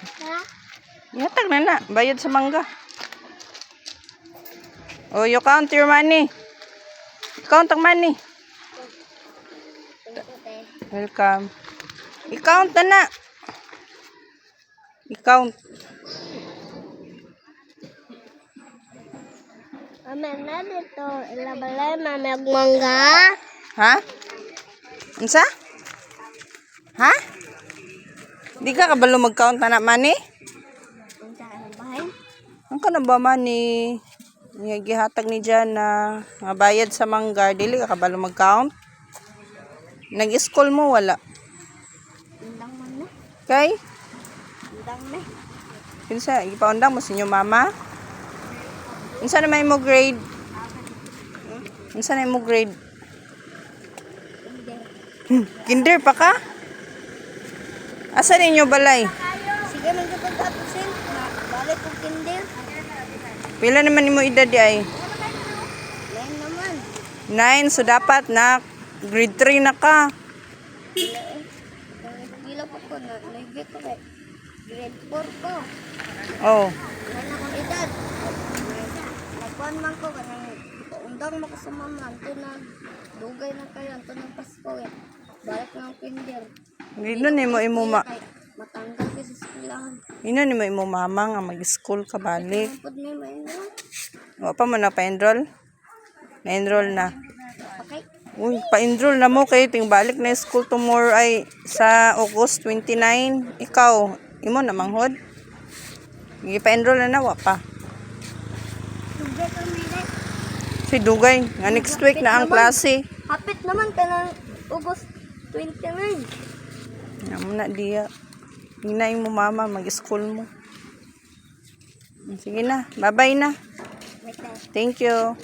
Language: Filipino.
Ha? Yatag na na. Bayad sa mangga. Oh, you count your money. Count ang money. Welcome. I-count na na. I-count. Mama na dito. Ilabalay, mami agmangga. Ha? Unsa? Ha? Di ka kabalo mag-count na na money? Ang ka na ba money? Nga gihatag ni Jana. Nga bayad sa manggar. Dili ka kabalo mag-count? Nag-school mo, wala. Undang man na. Kay? Undang na. Kinsa, ipaundang mo sa inyo mama? Unsa na may mo grade? Unsa na mo grade? Hmm, Kinder pa ka? Asa ninyo balay? Sige, magkapag tapusin. Balik kong kindle. Pila naman nimo edad di ay? Lain naman. Nine, so dapat na grade 3 na ka. Gila pa ko na. Naibig ko kay grade 4 ko. Oh, Lain akong edad. Nagkuhan man ko. Undang mo ko sa mama. Ito na. Dugay na kayo. Ito na Pasko eh. Balik na ang kinder. Dino nimo imo ma matanggal sa eskwelahan. Ino nimo imo mama nga mag-school ka balik. Pud may maindo. Wa pa man na pa-enroll? Na-enroll na. Okay. Uy, pa-enroll na mo kay ting balik na school tomorrow ay sa August 29. Ikaw, imo na manghod? Gi pa-enroll na na wa pa. Si Dugay, nga next week na ang klase. Hapit naman ka ng August 29. Amo na diya. Hinay mo mama, mag-school mo. Sige na, bye-bye na. Thank you.